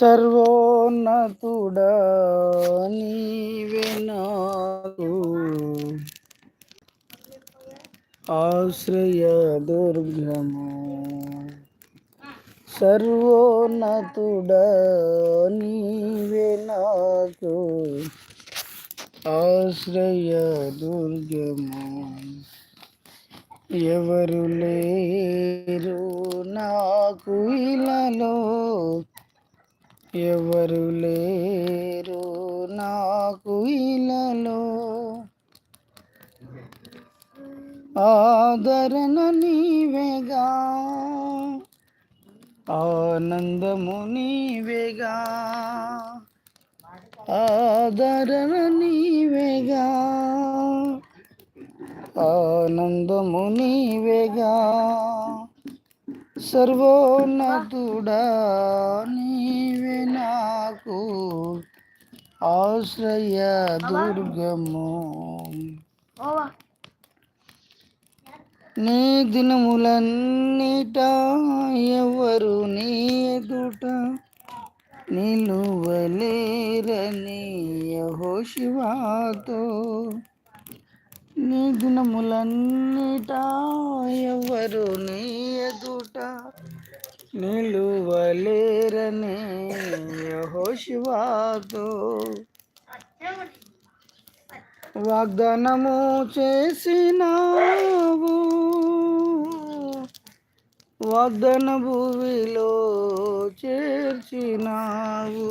సర్వోన్నతుడా నీవే ఆశ్రయ దుర్గము. సర్వోన్నతుడా నీవే ఆశ్రయ దుర్గము. ఎవరు లేరు నాకు ఇలాలో ఎవరు లేరు నాకు ఇలలో. ఆదరణ నీవేగా ఆనందము నీవేగా ఆదరణ నీవేగా ఆనందము నీవేగా. సర్వోన్నతుడా నీవే నాకు ఆశ్రయ దుర్గము. నీ దినములన్నిట ఎవరు నీ ఎదుట నిలువలేరని యహోశివాతో నీ గుణములన్నిట ఎవరు నీ ఎదుట నిలువలేరని యహోశివాతో వాగ్దానము చేసినావు. వాగ్దాన భూమిలో చేర్చినావు.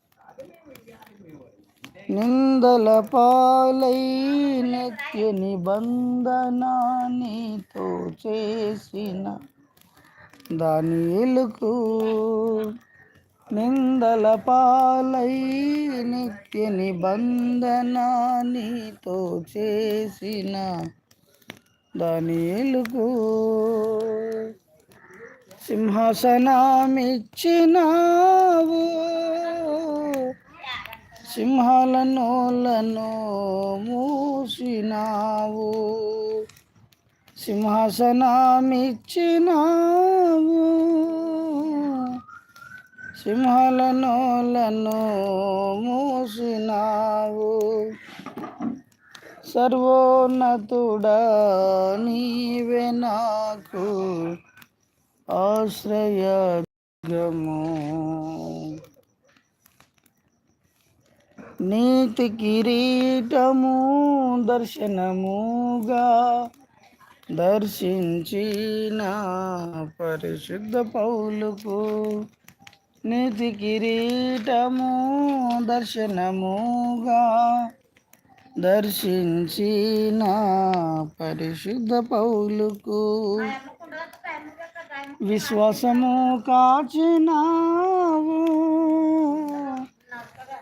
నిందల పాలై నిత్య నిబంధన నీతో చేసిన దాని ఎలుకు నిందల పాలై నిత్య నిబంధనానితో చేసిన దాని ఎలుగు సింహాసనమిచ్చినావు. సింహాల నోలను మూసినావు. సింహాసనమిచ్చినావు. సింహాల నోలను మూసినావు. సర్వోన్నతుడా నీవే నాకు ఆశ్రయగము. నీతి కిరీటము దర్శనముగా దర్శించిన పరిశుద్ధ పౌలుకు నీతి కిరీటము దర్శనముగా దర్శించిన పరిశుద్ధ పౌలుకు విశ్వాసము కాచినావు.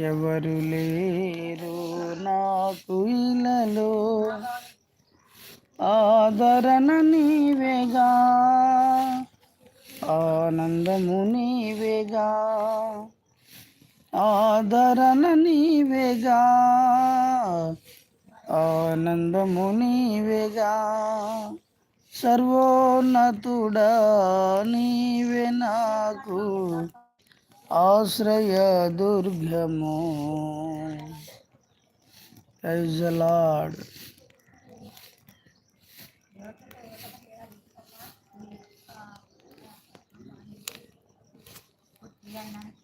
ఎవరు లేరు నాకు ఇలలో. ఆదరణ నీవేగా ఆనందము నీవేగా ఆదరణ నీవేగా ఆనందము నీవేగా. సర్వోన్నతుడా నీ ఆశ్రయ దుర్గము లార్డ్ Yeah.